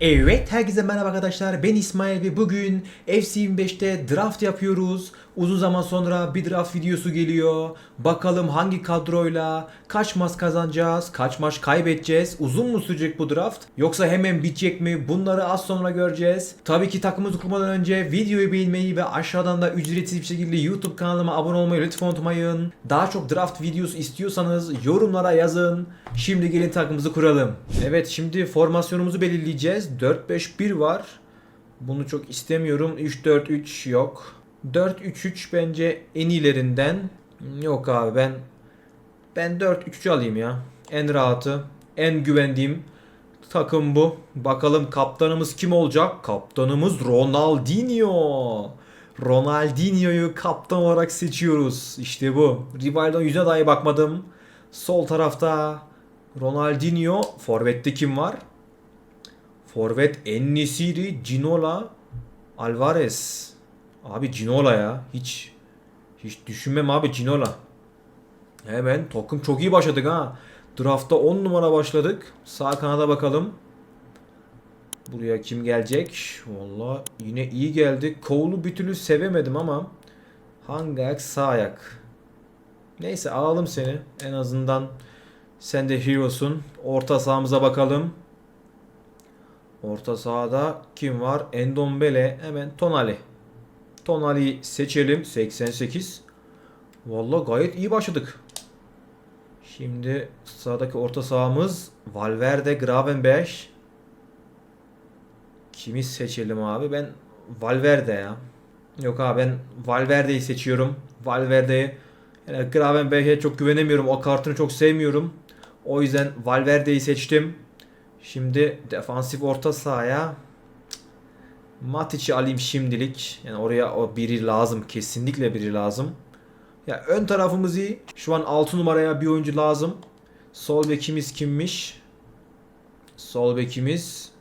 Evet herkese merhaba arkadaşlar ben İsmail ve bugün FC25'te draft yapıyoruz. Uzun zaman sonra bir draft videosu geliyor. Bakalım hangi kadroyla kaç maç kazanacağız, kaç maç kaybedeceğiz, uzun mu sürecek bu draft yoksa hemen bitecek mi bunları az sonra göreceğiz. Tabii ki takımımızı kurmadan önce videoyu beğenmeyi ve aşağıdan da ücretsiz bir şekilde YouTube kanalıma abone olmayı lütfen unutmayın. Daha çok draft videosu istiyorsanız yorumlara yazın. Şimdi gelin takımımızı kuralım. Evet şimdi formasyonumuzu belirleyeceğiz. 4-5-1 var. Bunu çok istemiyorum. 3-4-3 yok. 4-3-3 bence en iyilerinden. Yok abi ben ben 4-3-3 alayım ya. En rahatı, en güvendiğim takım bu. Bakalım kaptanımız kim olacak? Kaptanımız Ronaldinho. Ronaldinho'yu kaptan olarak seçiyoruz. İşte bu. Rivaldo'nun yüzüne dahi bakmadım. Sol tarafta Ronaldinho. Forvet'te kim var? Forvet Ennisiri, Ginola, Alvarez. Abi Ginola ya. Hiç hiç düşünmem abi Ginola. Hemen takım çok iyi başladık ha. Draftta 10 numara başladık. Sağ kanada bakalım. Buraya kim gelecek? Valla yine iyi geldi. Cole'u bir türlü sevemedim ama hangi ayak sağ ayak. Neyse alalım seni. En azından sen de hero'sun. Orta sahamıza bakalım. Orta sahada kim var? Endombele. Hemen Tonali. Tonali'yi seçelim. 88. Valla gayet iyi başladık. Şimdi sağdaki orta sahamız Valverde, Gravenberch. Kimi seçelim abi? Ben Valverde ya. Yok abi ben Valverde'yi seçiyorum. Valverde'yi yani Gravenberch'e çok güvenemiyorum. O kartını çok sevmiyorum. O yüzden Valverde'yi seçtim. Şimdi defansif orta sahaya Matic'i alayım şimdilik. Yani oraya o biri lazım. Kesinlikle biri lazım. Ya ön tarafımız iyi. Şu an 6 numaraya bir oyuncu lazım. Sol bekimiz kimmiş? Sol bekimiz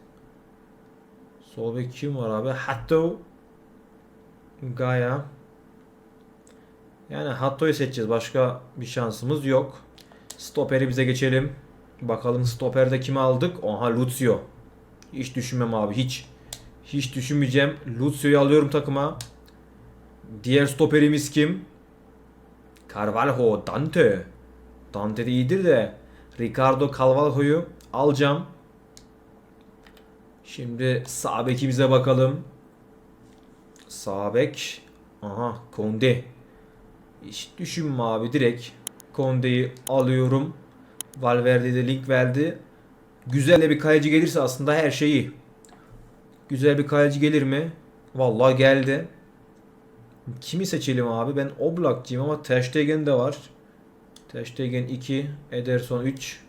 Sol bek kim var abi? Hatto Gaya Yani Hatto'yu seçeceğiz. Başka bir şansımız yok. Stoperi bize geçelim. Bakalım stoperde kimi aldık? Oha Lucio. Hiç düşünmem abi hiç. Hiç düşünmeyeceğim. Lucio'yu alıyorum takıma. Diğer stoperimiz kim? Carvalho, Dante. Dante de iyidir de Ricardo Carvalho'yu alacağım. Şimdi sağ bekimize bakalım. Sağ bek. Aha Konde. Hiç düşünme abi direkt Konde'yi alıyorum. Valverde de link verdi. Güzel de bir kaleci gelirse aslında her şey iyi. Güzel bir kaleci gelir mi? Vallahi geldi. Kimi seçelim abi? Ben Oblak'cıyım ama Ter Stegen de var. Ter Stegen 2, Ederson 3.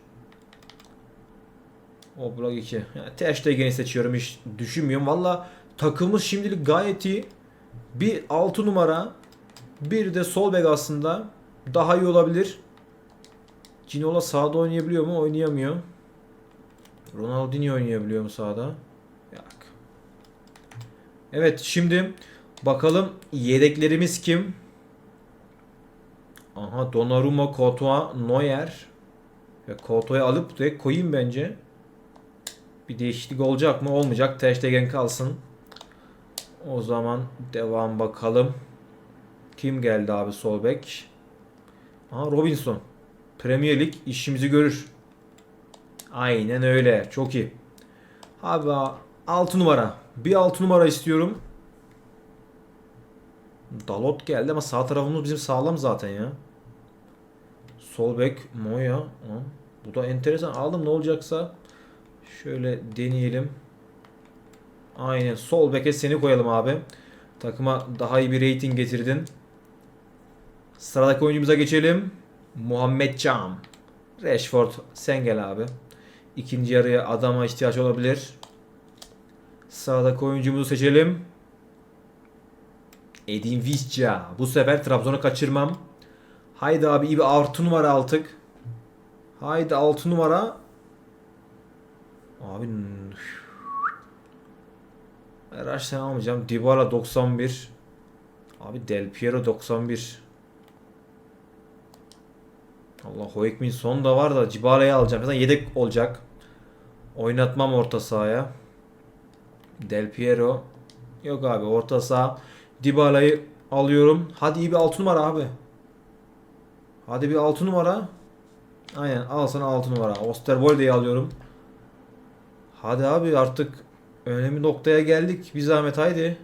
Oblak 2. Yani Ter Stegen'i seçiyorum hiç düşünmüyorum. Valla takımımız şimdilik gayet iyi. Bir 6 numara, bir de sol bek aslında daha iyi olabilir. Ginola sağda oynayabiliyor mu? Oynayamıyor. Ronaldinho oynayabiliyor mu sağda? Yok. Evet şimdi bakalım yedeklerimiz kim? Aha Donnarumma, Courtois, Neuer. Ve Courtois'u alıp da koyayım bence. Bir değişiklik olacak mı? Olmayacak. Ter Stegen kalsın. O zaman devam bakalım. Kim geldi abi sol bek? Aha Robinson. Premier Lig işimizi görür. Aynen öyle. Çok iyi. Abi 6 numara. Bir 6 numara istiyorum. Dalot geldi ama sağ tarafımız bizim sağlam zaten ya. Sol bek Moya. Ha, Bu da enteresan. Aldım ne olacaksa. Şöyle deneyelim. Aynen sol beke seni koyalım abi. Takıma daha iyi bir rating getirdin. Sıradaki oyuncumuza geçelim. Muhammed Can. Rashford sen gel abi. İkinci yarıya adama ihtiyaç olabilir. Sağdaki oyuncumuzu seçelim. Edin Visca. Bu sefer Trabzon'u kaçırmam. Haydi abi iyi bir artı numara aldık. Haydi 6 numara. Abi Eraş sen almayacağım. Dybala 91. Abi Del Piero 91. Allah Hoekmin son da var da Dybala'yı alacağım. Zaten yedek olacak. Oynatmam orta sahaya. Del Piero. Yok abi orta saha. Dybala'yı alıyorum. Hadi iyi bir 6 numara abi. Hadi bir 6 numara. Aynen al sana 6 numara. Osterwolde'yi alıyorum. Hadi abi artık önemli noktaya geldik. Bir zahmet haydi.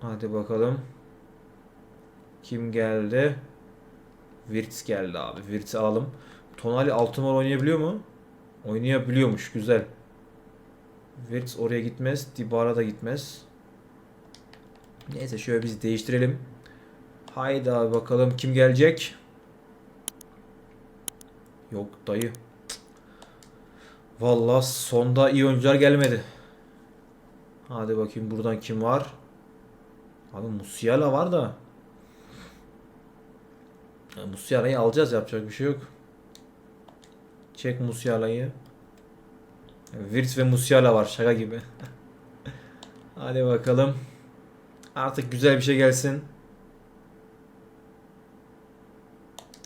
Hadi bakalım. Kim geldi? Wirtz geldi abi. Wirtz'i alalım. Tonali 6 numara oynayabiliyor mu? Oynayabiliyormuş. Güzel. Wirtz oraya gitmez. Dybala da gitmez. Neyse şöyle biz değiştirelim. Haydi abi bakalım kim gelecek? Yok dayı. Cık. Vallahi sonda iyi oyuncular gelmedi. Hadi bakayım buradan kim var? Abi Musiala var da. Musiala'yı alacağız yapacak bir şey yok. Çek Musiala'yı. Wirtz ve Musiala var şaka gibi. Hadi bakalım. Artık güzel bir şey gelsin.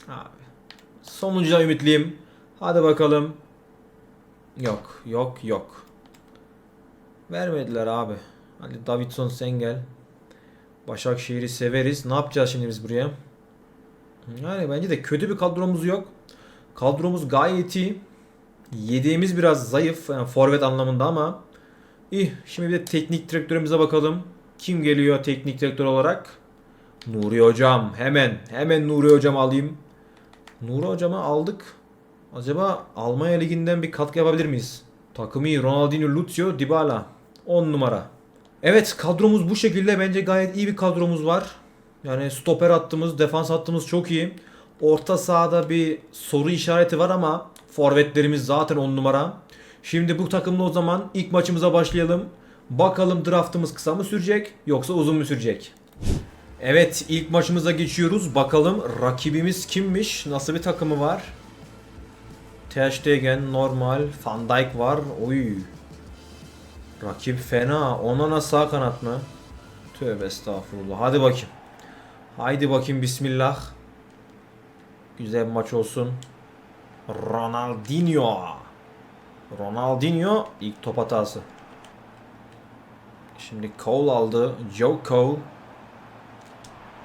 Abi. Sonuncudan ümitliyim. Hadi bakalım. Yok, yok, yok. Vermediler abi. Hadi Davidson sen gel. Başakşehir'i severiz. Ne yapacağız şimdi biz buraya? Yani bence de kötü bir kadromuz yok. Kadromuz gayet iyi. Yediğimiz biraz zayıf. Yani forvet anlamında ama iyi. Şimdi bir de teknik direktörümüze bakalım. Kim geliyor teknik direktör olarak? Nuri Hocam. Hemen. Hemen Nuri Hocam alayım. Nuri Hocam'ı aldık. Acaba Almanya Ligi'nden bir katkı yapabilir miyiz? Takımı iyi. Ronaldinho, Lucio, Dybala. 10 numara. Evet kadromuz bu şekilde. Bence gayet iyi bir kadromuz var. Yani stoper hattımız, defans hattımız çok iyi. Orta sahada bir soru işareti var ama forvetlerimiz zaten 10 numara. Şimdi bu takımla o zaman ilk maçımıza başlayalım. Bakalım draftımız kısa mı sürecek yoksa uzun mu sürecek? Evet ilk maçımıza geçiyoruz. Bakalım rakibimiz kimmiş? Nasıl bir takımı var? Ter normal. Van Dijk var. Oy. Rakip fena. Onana sağ kanat mı? Tövbe estağfurullah. Hadi bakayım. Haydi bakayım bismillah. Güzel bir maç olsun. Ronaldinho. Ronaldinho ilk top hatası. Şimdi Cole aldı. Joe Cole.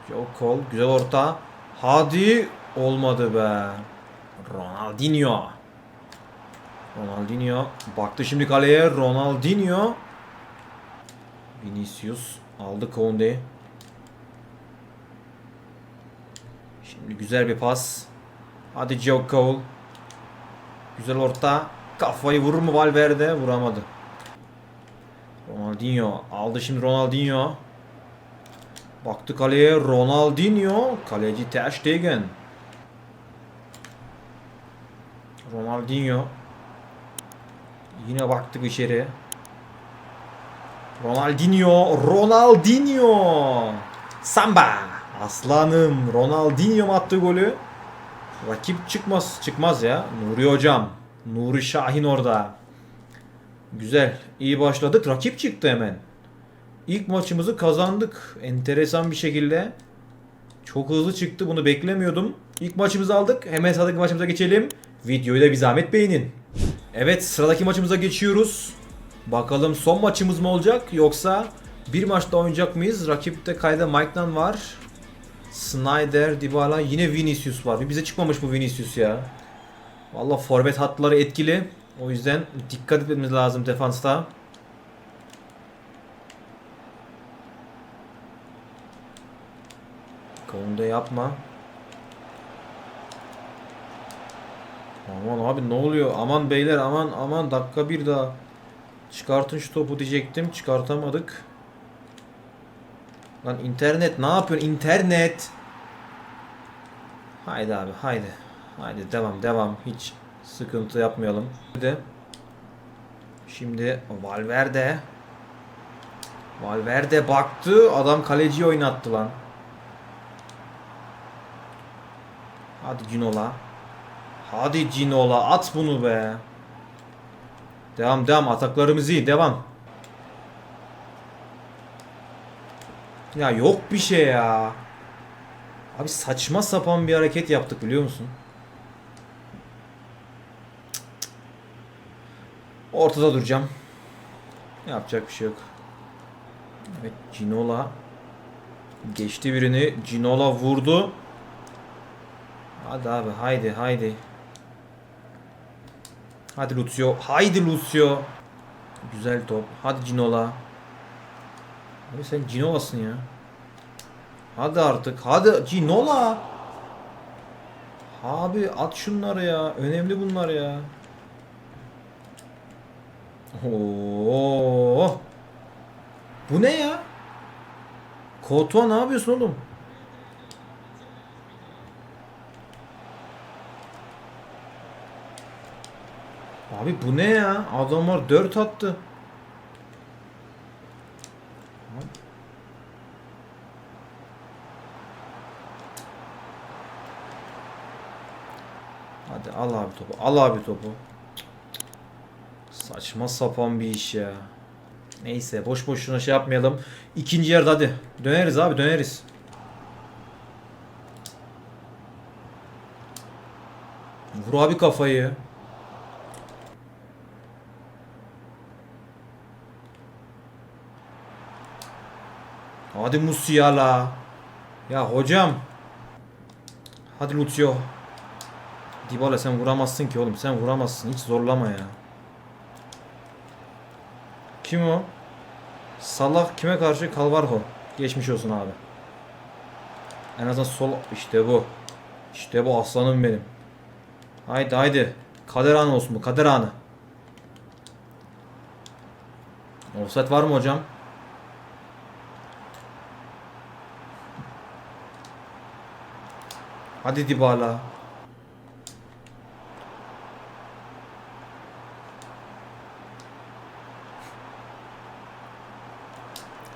Joe Cole güzel orta. Hadi olmadı be. Ronaldinho. Ronaldinho baktı şimdi kaleye. Ronaldinho. Vinicius aldı Konde. Şimdi güzel bir pas. Hadi Joe Cole. Güzel orta. Kafayı vurur mu Valverde? Vuramadı. Ronaldinho aldı şimdi Ronaldinho. Baktı kaleye Ronaldinho. Kaleci Ter Stegen. Ronaldinho. Yine baktık içeri. Ronaldinho. Ronaldinho. Samba. Aslanım. Ronaldinho mu attı golü? Rakip çıkmaz. Çıkmaz ya. Nuri hocam. Nuri Şahin orada. Güzel. iyi başladık. Rakip çıktı hemen. İlk maçımızı kazandık. Enteresan bir şekilde. Çok hızlı çıktı. Bunu beklemiyordum. İlk maçımızı aldık. Hemen sıradaki maçımıza geçelim. Videoyu da bir zahmet beğenin. Evet sıradaki maçımıza geçiyoruz. Bakalım son maçımız mı olacak yoksa bir maçta oynayacak mıyız? Rakipte kayda Mike'dan var. Snyder, Dybala yine Vinicius var. Bize çıkmamış bu Vinicius ya. Valla forvet hatları etkili. O yüzden dikkat etmemiz lazım defansta. Konda yapma. Aman abi ne oluyor? Aman beyler aman aman dakika bir daha. Çıkartın şu topu diyecektim. Çıkartamadık. Lan internet ne yapıyorsun? İnternet. Haydi abi haydi. Haydi devam devam. Hiç sıkıntı yapmayalım. De. Şimdi Valverde. Valverde baktı. Adam kaleciyi oynattı lan. Hadi Cinola. Hadi Cinola at bunu be. Devam devam ataklarımız iyi devam. Ya yok bir şey ya. Abi saçma sapan bir hareket yaptık biliyor musun? Ortada duracağım. Yapacak bir şey yok. Evet Cinola geçti birini. Cinola vurdu. Hadi abi haydi haydi. Hadi Lucio. Haydi Lucio. Güzel top. Hadi Cinola. Abi sen Cinola'sın ya. Hadi artık. Hadi Cinola. Abi at şunları ya. Önemli bunlar ya. Oo. Bu ne ya? Kotua ne yapıyorsun oğlum? Abi bu ne ya? Adamlar 4 attı. Hadi al abi topu. Al abi topu. Saçma sapan bir iş ya. Neyse boş boşuna şey yapmayalım. İkinci yarıda hadi. Döneriz abi döneriz. Vur abi kafayı. Hadi Musiala. Ya hocam. Hadi Lucio. Dybala sen vuramazsın ki oğlum. Sen vuramazsın. Hiç zorlama ya. Kim o? Salah kime karşı? Calvarho. Geçmiş olsun abi. En azından sol işte bu. İşte bu aslanım benim. Haydi haydi. Kader anı olsun bu. Kader anı. Offset var mı hocam? Hadi Dybala.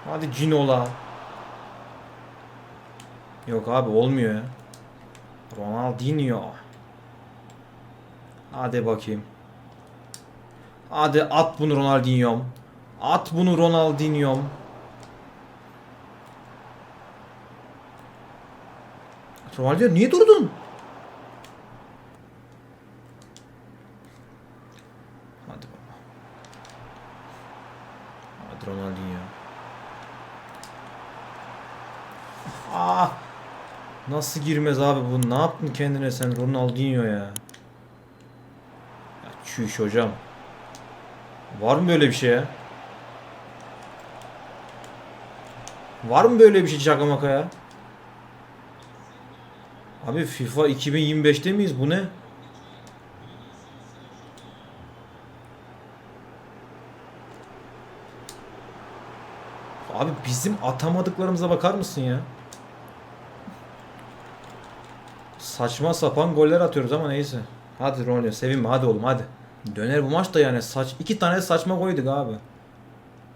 Hadi Cinola. Yok abi olmuyor ya. Ronaldinho. Hadi bakayım. Hadi at bunu Ronaldinho'm. At bunu Ronaldinho'm. Ronaldinho niye durdun? Hadi baba. Hadi Ronaldinho. Ah! Nasıl girmez abi bu? Ne yaptın kendine sen Ronaldinho ya? Ya çüş hocam. Var mı böyle bir şey ya? Var mı böyle bir şey şaka maka ya? Abi FIFA 2025'te miyiz? Bu ne? Abi bizim atamadıklarımıza bakar mısın ya? Saçma sapan goller atıyoruz ama neyse. Hadi Ronaldo sevinme hadi oğlum hadi. Döner bu maç da yani saç iki tane saçma koyduk abi.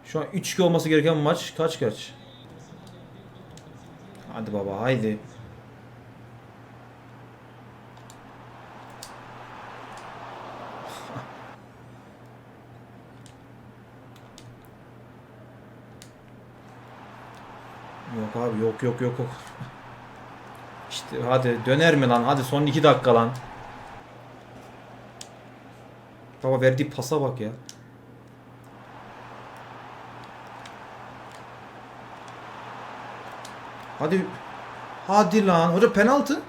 Şu an 3-2 olması gereken maç kaç kaç? Hadi baba haydi. Yok abi yok yok yok yok. İşte hadi döner mi lan? Hadi son 2 dakika lan. Baba verdiği pasa bak ya. Hadi. Hadi lan. Hoca penaltı.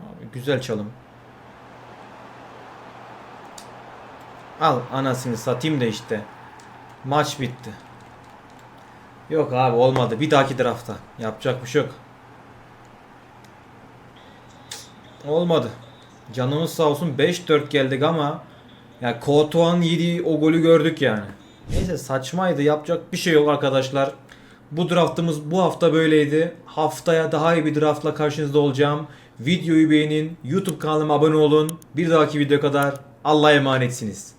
Abi güzel çalım. Al anasını satayım da işte. Maç bitti. Yok abi olmadı. Bir dahaki draftta. Yapacak bir şey yok. Olmadı. Canımız sağ olsun 5-4 geldik ama ya Kotuan yediği o golü gördük yani. Neyse saçmaydı. Yapacak bir şey yok arkadaşlar. Bu draftımız bu hafta böyleydi. Haftaya daha iyi bir draftla karşınızda olacağım. Videoyu beğenin. YouTube kanalıma abone olun. Bir dahaki video kadar Allah'a emanetsiniz.